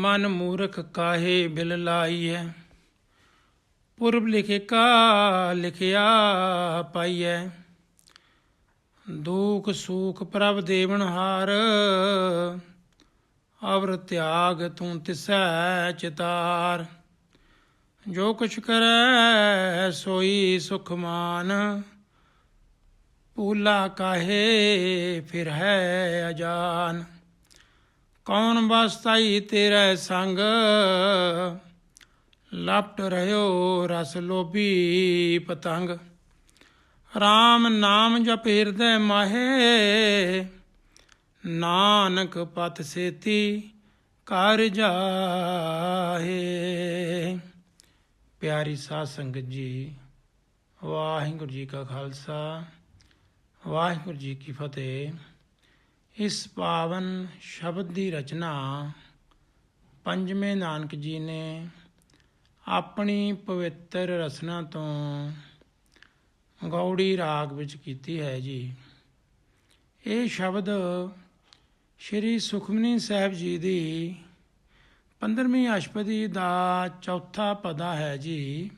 ਮਨ ਮੂਰਖ ਕਾਹੇ ਬਿਲ ਲਾਈਐ? ਪੁਰਬ ਲਿਖੇ ਕਾ ਲਿਖਿਆ ਪਾਈਐ? ਦੁਖ ਸੁਖ ਪ੍ਰਭ ਦੇਵਨ ਹਾਰ, ਅਵਰ ਤਿਆਗ ਤੂੰ ਤਿਸੈ ਚਿਤਾਰ। ਜੋ ਕੁਛ ਕਰੈ ਸੋਈ ਸੁਖ ਮਾਨ ਪੂਲਾ ਕਾਹੇ ਫਿਰ ਹੈ ਅਜਾਨ। ਕੌਣ ਵਸਤਾਈ ਤੇਰੇ ਸੰਗ? ਲਪਟ ਰਹਿਓ ਰਸ ਲੋਭੀ ਪਤੰਗ। RAM ਨਾਮ ਜਪ ਹਿਰਦੈ ਮਾਹੇ। ਨਾਨਕ ਪਤ ਸੇਤੀ ਕਰ ਜਾਹੇ। ਪਿਆਰੀ ਸਾਧ ਸੰਗਤ ਜੀ, ਵਾਹਿਗੁਰੂ ਜੀ ਕਾ ਖਾਲਸਾ, ਵਾਹਿਗੁਰੂ ਜੀ ਕੀ ਫਤਿਹ। ਇਸ ਪਾਵਨ ਸ਼ਬਦ ਦੀ ਰਚਨਾ ਪੰਜਵੇਂ ਨਾਨਕ ਜੀ ਨੇ ਆਪਣੀ ਪਵਿੱਤਰ ਰਸਨਾ ਤੋਂ ਗੌੜੀ ਰਾਗ ਵਿੱਚ ਕੀਤੀ ਹੈ ਜੀ। ਇਹ ਸ਼ਬਦ ਸ਼੍ਰੀ ਸੁਖਮਨੀ ਸਾਹਿਬ ਜੀ ਦੀ 15ਵੀਂ ਅਸ਼ਪਦੀ ਦਾ ਚੌਥਾ ਪਦਾ ਹੈ ਜੀ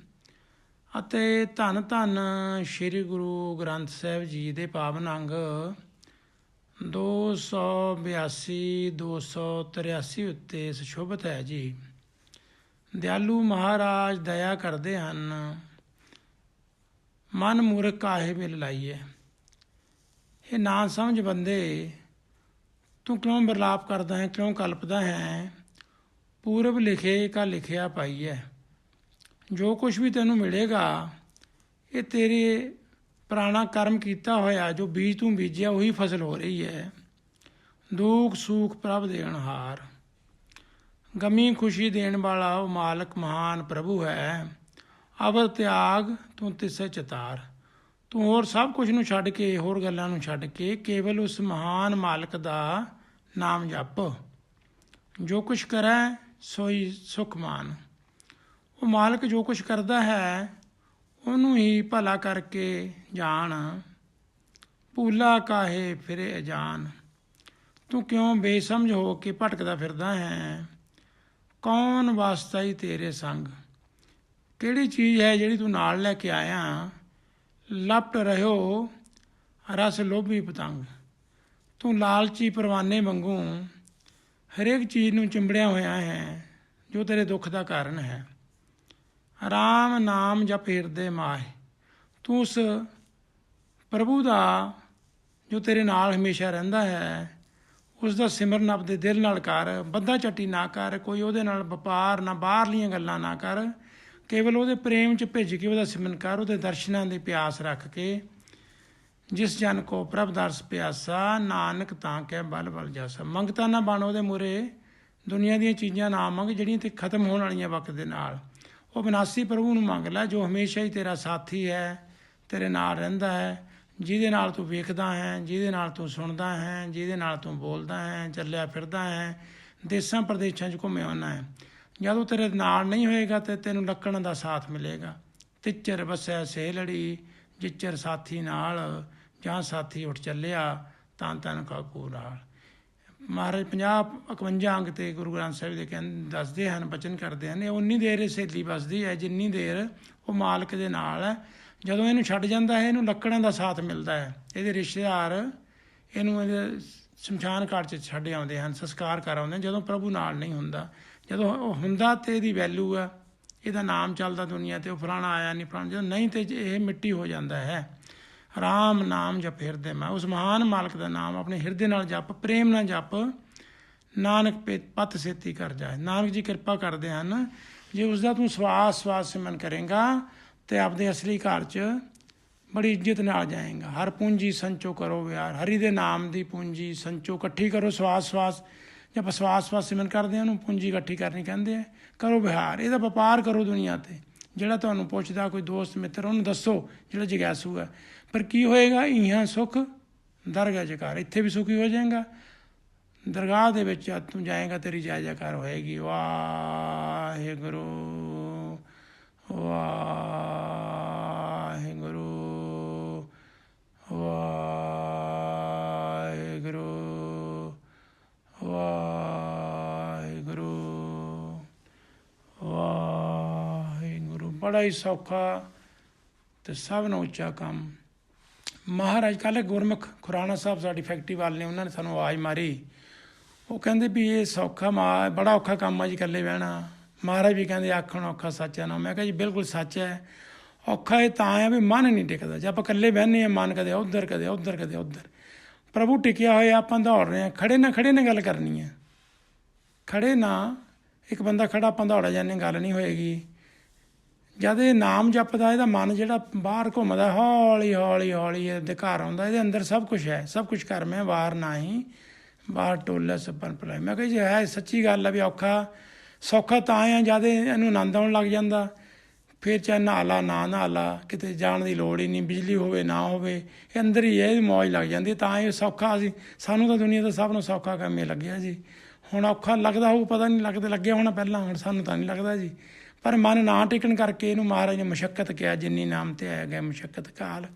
ਅਤੇ ਧੰਨ ਧੰਨ ਸ੍ਰੀ ਗੁਰੂ ਗ੍ਰੰਥ ਸਾਹਿਬ ਜੀ ਦੇ ਪਾਵਨ ਅੰਗ 282 283 ਉੱਤੇ ਸੁਸ਼ੋਭਿਤ ਹੈ ਜੀ। ਦਿਆਲੂ ਮਹਾਰਾਜ ਦਇਆ ਕਰਦੇ ਹਨ। ਮਨ ਮੂਰਖ ਕਾਹੇ ਮਿਲ ਲਾਈਏ। ਇਹ ਨਾ ਸਮਝ ਬੰਦੇ, ਤੂੰ ਕਿਉਂ ਬਰਲਾਪ ਕਰਦਾ ਹੈ, ਕਿਉਂ ਕਲਪਦਾ ਹੈ? ਪੂਰਬ ਲਿਖੇ ਕਾ ਲਿਖਿਆ ਪਾਈ ਜੋ ਕੁਝ ਵੀ ਤੈਨੂੰ ਮਿਲੇਗਾ, ਇਹ ਤੇਰੇ ਪੁਰਾਣਾ ਕਰਮ ਕੀਤਾ ਹੋਇਆ, ਜੋ ਬੀਜ ਤੂੰ ਬੀਜਿਆ, ਉਹੀ ਫਸਲ ਹੋ ਰਹੀ ਹੈ। ਦੁੱਖ ਸੁਖ ਪ੍ਰਭ ਦੇਣ ਹਾਰ ਗਮੀ ਖੁਸ਼ੀ ਦੇਣ ਵਾਲਾ ਉਹ ਮਾਲਕ ਮਹਾਨ ਪ੍ਰਭੂ ਹੈ। ਅਵਰ ਤਿਆਗ ਤੂੰ ਤਿਸੇ ਚਤਾਰ। ਤੂੰ ਹੋਰ ਸਭ ਕੁਝ ਨੂੰ ਛੱਡ ਕੇ, ਹੋਰ ਗੱਲਾਂ ਨੂੰ ਛੱਡ ਕੇ, ਕੇਵਲ ਉਸ ਮਹਾਨ ਮਾਲਕ ਦਾ ਨਾਮ ਜਪ। ਜੋ ਕੁਛ ਕਰੈ, ਸੋਈ ਸੁਖ ਮਾਨ ਉਹ ਮਾਲਕ ਜੋ ਕੁਛ ਕਰਦਾ ਹੈ ਉਹਨੂੰ ਹੀ ਭਲਾ ਕਰਕੇ ਜਾਣ। ਭੂਲਾ ਕਾਹੇ ਫਿਰੇ ਅਜਾਨ। ਤੂੰ ਕਿਉਂ ਬੇਸਮਝ ਹੋ ਕੇ ਭਟਕਦਾ ਫਿਰਦਾ ਹੈ? ਕੌਣ ਵਾਸਤਾ ਹੀ ਤੇਰੇ ਸੰਗ? ਕਿਹੜੀ ਚੀਜ਼ ਹੈ ਜਿਹੜੀ ਤੂੰ ਨਾਲ ਲੈ ਕੇ ਆਇਆ? ਲਪਟ ਰਹਿਓ ਰਸ ਲੋਭੀ ਪਤੰਗ। ਤੂੰ ਲਾਲਚੀ ਪਰਵਾਨੇ ਵਾਂਗੂ ਹਰੇਕ ਚੀਜ਼ ਨੂੰ ਚਿੰਬੜਿਆ ਹੋਇਆ ਹੈ, ਜੋ ਤੇਰੇ ਦੁੱਖ ਦਾ ਕਾਰਨ ਹੈ। ਰਾਮ ਨਾਮ ਜਪ ਹਿਰਦੇ ਮਾਹਿ। ਤੂੰ ਉਸ ਪ੍ਰਭੂ ਦਾ, ਜੋ ਤੇਰੇ ਨਾਲ ਹਮੇਸ਼ਾ ਰਹਿੰਦਾ ਹੈ, ਉਸ ਦਾ ਸਿਮਰਨ ਆਪਦੇ ਦਿਲ ਨਾਲ ਕਰ, ਬੱਧਾ ਚੱਟੀ ਨਾ ਕਰ, ਕੋਈ ਉਹਦੇ ਨਾਲ ਵਪਾਰ ਨਾ, ਬਾਹਰਲੀਆਂ ਗੱਲਾਂ ਨਾ ਕਰ, ਕੇਵਲ ਉਹਦੇ ਪ੍ਰੇਮ ਚ ਭਿੱਜ ਕੇ ਉਹਦਾ ਸਿਮਰਨ ਕਰ, ਉਹਦੇ ਦਰਸ਼ਨਾਂ ਦੀ ਪਿਆਸ ਰੱਖ ਕੇ, ਜਿਸ ਜਨ ਕੋ ਪ੍ਰਭ ਦਰਸ ਪਿਆਸਾ, ਨਾਨਕ ਤਾਂ ਕਹਿ ਬਲ ਬਲ ਜਾਸਾ। ਮੰਗਤਾ ਨਾ ਬਣ ਉਹਦੇ ਮੂਰੇ ਦੁਨੀਆ ਦੀਆਂ ਚੀਜ਼ਾਂ ਨਾ ਮੰਗ, ਜਿਹੜੀਆਂ ਤੇ ਖਤਮ ਹੋਣ ਵਾਲੀਆਂ ਵਕਤ ਦੇ ਨਾਲ। ਉਹ ਵਿਨਾਸੀ ਪ੍ਰਭੂ ਨੂੰ ਮੰਗ ਲੈ, ਜੋ ਹਮੇਸ਼ਾ ਹੀ ਤੇਰਾ ਸਾਥੀ ਹੈ, ਤੇਰੇ ਨਾਲ ਰਹਿੰਦਾ ਹੈ, ਜਿਹਦੇ ਨਾਲ ਤੂੰ ਵੇਖਦਾ ਹੈ, ਜਿਹਦੇ ਨਾਲ ਤੂੰ ਸੁਣਦਾ ਹੈ, ਜਿਹਦੇ ਨਾਲ ਤੂੰ ਬੋਲਦਾ ਹੈ, ਚੱਲਿਆ ਫਿਰਦਾ ਹੈ, ਦੇਸਾਂ ਪ੍ਰਦੇਸ਼ਾਂ 'ਚ ਘੁੰਮਿਆ ਆਉਣਾ ਹੈ। ਜਦੋਂ ਤੇਰੇ ਨਾਲ ਨਹੀਂ ਹੋਏਗਾ ਤੇ ਤੈਨੂੰ ਲੱਕਣ ਦਾ ਸਾਥ ਮਿਲੇਗਾ। ਤਿੱਚਰ ਵਸੈ ਸੇ ਲੜੀ ਜਿੱਚਰ ਸਾਥੀ ਨਾਲ, ਜਾਂ ਸਾਥੀ ਉੱਠ ਚੱਲਿਆ, ਤਾਂ ਤਨ ਕਾਕੂ ਨਾਲ ਮਹਾਰਾਜ 50 51 ਅੰਗ ਤੇ ਗੁਰੂ ਗ੍ਰੰਥ ਸਾਹਿਬ ਦੇ ਕਹਿੰਦੇ ਦੱਸਦੇ ਹਨ, ਬਚਨ ਕਰਦੇ ਹਨ, ਇਹ ਉਨੀ ਦੇਰ ਇਹ ਸਹੇਲੀ ਬਸਦੀ ਹੈ, ਜਿੰਨੀ ਦੇਰ ਉਹ ਮਾਲਕ ਦੇ ਨਾਲ ਹੈ। ਜਦੋਂ ਇਹਨੂੰ ਛੱਡ ਜਾਂਦਾ ਹੈ, ਇਹਨੂੰ ਲੱਕੜਾਂ ਦਾ ਸਾਥ ਮਿਲਦਾ ਹੈ। ਇਹਦੇ ਰਿਸ਼ਤੇਦਾਰ ਇਹਨੂੰ ਇਹਦੇ ਸ਼ਮਸ਼ਾਨ ਘਾਟ 'ਚ ਛੱਡ ਆਉਂਦੇ ਹਨ, ਸੰਸਕਾਰ ਕਰ ਆਉਂਦੇ ਹਨ, ਜਦੋਂ ਪ੍ਰਭੂ ਨਾਲ ਨਹੀਂ ਹੁੰਦਾ। ਜਦੋਂ ਉਹ ਹੁੰਦਾ ਤੇ ਇਹਦੀ ਵੈਲਿਊ ਆ ਇਹਦਾ ਨਾਮ ਚੱਲਦਾ ਦੁਨੀਆ ਤੇ, ਉਹ ਫਲਾਣਾ ਆਇਆ ਨਹੀਂ ਫਲਾਣਾ, ਜਦੋਂ ਨਹੀਂ ਤੇ ਇਹ ਮਿੱਟੀ ਹੋ ਜਾਂਦਾ ਹੈ। ਰਾਮ ਨਾਮ ਜਪ ਹਿਰਦੇ ਮੈਂ, ਉਸ ਮਹਾਨ ਮਾਲਕ ਦਾ ਨਾਮ ਆਪਣੇ ਹਿਰਦੇ ਨਾਲ ਜਪ, ਪ੍ਰੇਮ ਨਾਲ ਜਪ, ਨਾਨਕ ਪੇ- ਪਤ ਸੇਤੀ ਕਰ ਜਾਏ। ਨਾਨਕ ਜੀ ਕਿਰਪਾ ਕਰਦੇ ਹਨ, ਜੇ ਉਸ ਦਾ ਤੂੰ ਸਵਾਸ ਸਵਾਸ ਸਿਮਨ ਕਰੇਗਾ, ਤੇ ਆਪਦੇ ਅਸਲੀ ਘਰ 'ਚ ਬੜੀ ਇੱਜ਼ਤ ਨਾਲ ਜਾਏਗਾ। ਹਰ ਪੂੰਜੀ ਸੰਚੋ ਕਰੋ ਵਿਆਰ ਹਰੀ ਦੇ ਨਾਮ ਦੀ ਪੂੰਜੀ ਸੰਚੋ ਇਕੱਠੀ ਕਰੋ, ਸਵਾਸ ਸਵਾਸ। ਜੇ ਆਪਾਂ ਸਵਾਸ ਸਵਾਸ ਸਿਮਰਨ ਕਰਦੇ ਹਾਂ, ਉਹਨੂੰ ਪੂੰਜੀ ਇਕੱਠੀ ਕਰਨੀ ਕਹਿੰਦੇ ਆ, ਕਰੋ ਵਿਹਾਰ। ਇਹਦਾ ਵਪਾਰ ਕਰੋ ਦੁਨੀਆ ਤੇ। ਜਿਹੜਾ ਤੁਹਾਨੂੰ ਪੁੱਛਦਾ, ਕੋਈ ਦੋਸਤ, ਮਿੱਤਰ, ਉਹਨੂੰ ਦੱਸੋ, ਜਿਹੜਾ ਜਿਗਿਆਸੂ ਹੈ। ਪਰ ਕੀ ਹੋਏਗਾ? ਇਹਾਂ ਸੁਖ, ਦਰਗਾਹ ਜਕਾਰ। ਇੱਥੇ ਵੀ ਸੁਖੀ ਹੋ ਜਾਏਗਾ। ਦਰਗਾਹ ਦੇ ਵਿੱਚ ਜਦ ਤੂੰ ਜਾਏਗਾ, ਤੇਰੀ ਜਾਇ ਜਕਾਰ ਹੋਏਗੀ। ਵਾਹਿਗੁਰੂ ਵਾਹਿਗੁਰੂ ਵਾਹਿਗੁਰੂ ਵਾਹਿਗੁਰੂ ਵਾਹਿਗੁਰੂ। ਬੜਾ ਹੀ ਸੌਖਾ ਤੇ ਸਭ ਨੂੰ ਉੱਚਾ ਕੰਮ। ਮਹਾਰਾਜ ਕੱਲ੍ਹ ਗੁਰਮੁਖ ਖੁਰਾਣਾ ਸਾਹਿਬ ਸਾਡੀ ਫੈਕਟਰੀ ਵਾਲੇ ਨੇ, ਉਹਨਾਂ ਨੇ ਸਾਨੂੰ ਆਵਾਜ਼ ਮਾਰੀ। ਉਹ ਕਹਿੰਦੇ ਵੀ ਇਹ ਸੌਖਾ ਮਾ, ਬੜਾ ਔਖਾ ਕੰਮ ਆ ਜੀ ਇਕੱਲੇ ਬਹਿਣਾ। ਮਹਾਰਾਜ ਵੀ ਕਹਿੰਦੇ ਆਖਣ ਔਖਾ ਸੱਚ ਹੈ ਨਾ। ਮੈਂ ਕਿਹਾ ਜੀ ਬਿਲਕੁਲ ਸੱਚ ਹੈ। ਔਖਾ ਇਹ ਤਾਂ ਆ ਵੀ ਮਨ ਨਹੀਂ ਟਿਕਦਾ। ਜੇ ਆਪਾਂ ਇਕੱਲੇ ਬਹਿੰਦੇ ਆ ਮਨ ਕਦੇ ਉਧਰ ਕਦੇ ਉਧਰ ਕਦੇ ਉਧਰ। ਪ੍ਰਭੂ ਟਿਕਿਆ ਹੋਇਆ, ਆਪਾਂ ਦੌੜ ਰਹੇ ਆ ਖੜੇ ਨਾ, ਖੜੇ ਨੇ ਗੱਲ ਕਰਨੀ ਹੈ। ਖੜੇ ਨਾ, ਇੱਕ ਬੰਦਾ ਖੜਾ, ਆਪਾਂ ਦੌੜਾ ਜਾਂਦੇ ਗੱਲ ਨਹੀਂ ਹੋਏਗੀ। ਜਦ ਇਹ ਨਾਮ ਜਪਦਾ, ਇਹਦਾ ਮਨ ਜਿਹੜਾ ਬਾਹਰ ਘੁੰਮਦਾ, ਹੌਲੀ ਹੌਲੀ ਹੌਲੀ ਇਹਦੇ ਘਰ ਆਉਂਦਾ, ਇਹਦੇ ਅੰਦਰ ਸਭ ਕੁਝ ਹੈ, ਸਭ ਕੁਝ ਕਰ ਮੈਂ ਬਾਹਰ ਨਹੀਂ ਬਾਹਰ ਟੋਲਾ ਸਪਨ ਪਲਾਈ ਮੈਂ ਕਿਹਾ ਜੀ, ਹੈ, ਸੱਚੀ ਗੱਲ ਹੈ ਵੀ ਔਖਾ, ਸੌਖਾ ਤਾਂ ਆ, ਜਦ ਇਹਨੂੰ ਆਨੰਦ ਆਉਣ ਲੱਗ ਜਾਂਦਾ, ਫਿਰ ਚਾਹੇ ਨਹਾਲਾ, ਨਾ ਨਹਾਲਾ, ਕਿਤੇ ਜਾਣ ਦੀ ਲੋੜ ਹੀ ਨਹੀਂ, ਬਿਜਲੀ ਹੋਵੇ, ਨਾ ਹੋਵੇ, ਇਹ ਅੰਦਰ ਹੀ ਹੈ, ਇਹਦੀ ਮੌਜ ਲੱਗ ਜਾਂਦੀ ਤਾਂ ਇਹ ਸੌਖਾ ਸੀ। ਸਾਨੂੰ ਤਾਂ ਦੁਨੀਆ ਦਾ ਸਭ ਨੂੰ ਸੌਖਾ ਕੰਮ ਹੀ ਲੱਗਿਆ ਜੀ। ਹੁਣ ਔਖਾ ਲੱਗਦਾ ਹੋਊ, ਪਤਾ ਨਹੀਂ ਲੱਗਦਾ ਲੱਗਿਆ ਹੋਣਾ ਪਹਿਲਾਂ, ਹੁਣ ਸਾਨੂੰ ਤਾਂ ਨਹੀਂ ਲੱਗਦਾ ਜੀ। ਪਰ ਮਨ ਨਾ ਟਿਕਣ ਕਰਕੇ ਇਹਨੂੰ ਮਹਾਰਾਜ ਨੇ ਮੁਸ਼ਕਲ ਕਿਹਾ ਜਿੰਨੀ ਨਾਮ ਤੇ ਆਇਆ ਗਿਆ ਮੁਸ਼ਕਲ ਕਾਲ।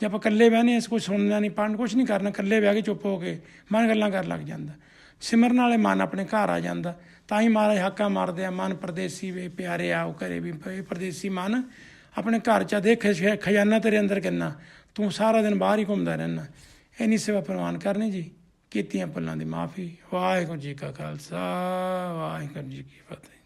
ਜੇ ਆਪਾਂ ਇਕੱਲੇ ਬਹਿਨੇ ਇਸ ਕੁਝ ਸੁਣਨਾ ਨਹੀਂ ਪੜਨ ਕੁਝ ਨਹੀਂ ਕਰਨਾ ਇਕੱਲੇ ਬਹਿ ਕੇ ਚੁੱਪ ਹੋ ਕੇ ਮਨ ਗੱਲਾਂ ਕਰਨ ਲੱਗ ਜਾਂਦਾ। ਸਿਮਰਨ ਵਾਲੇ ਮਨ ਆਪਣੇ ਘਰ ਆ ਜਾਂਦਾ। ਤਾਂ ਹੀ ਮਹਾਰਾਜ ਹਾਕਾ ਮਾਰਦੇ ਆ ਮਨ ਪਰਦੇਸੀ ਵੇ ਪਿਆਰੇ ਆਓ ਘਰੇ ਵੀ ਪਏ ਪਰਦੇਸੀ ਮਨ ਆਪਣੇ ਘਰ ਚ ਆ, ਦੇਖ ਖਜ਼ਾਨਾ ਤੇਰੇ ਅੰਦਰ ਕਿੰਨਾ। ਤੂੰ ਸਾਰਾ ਦਿਨ ਬਾਹਰ ਹੀ ਘੁੰਮਦਾ ਰਹਿਣਾ ਇੰਨੀ ਸੇਵਾ ਪ੍ਰਵਾਨ ਕਰਨੀ ਜੀ। ਕੀਤੀਆਂ ਭੁੱਲਾਂ ਦੀ ਮਾਫੀ। ਵਾਹਿਗੁਰੂ ਜੀ ਕਾ ਖਾਲਸਾ ਵਾਹਿਗੁਰੂ ਜੀ ਕੀ ਫਤਿਹ।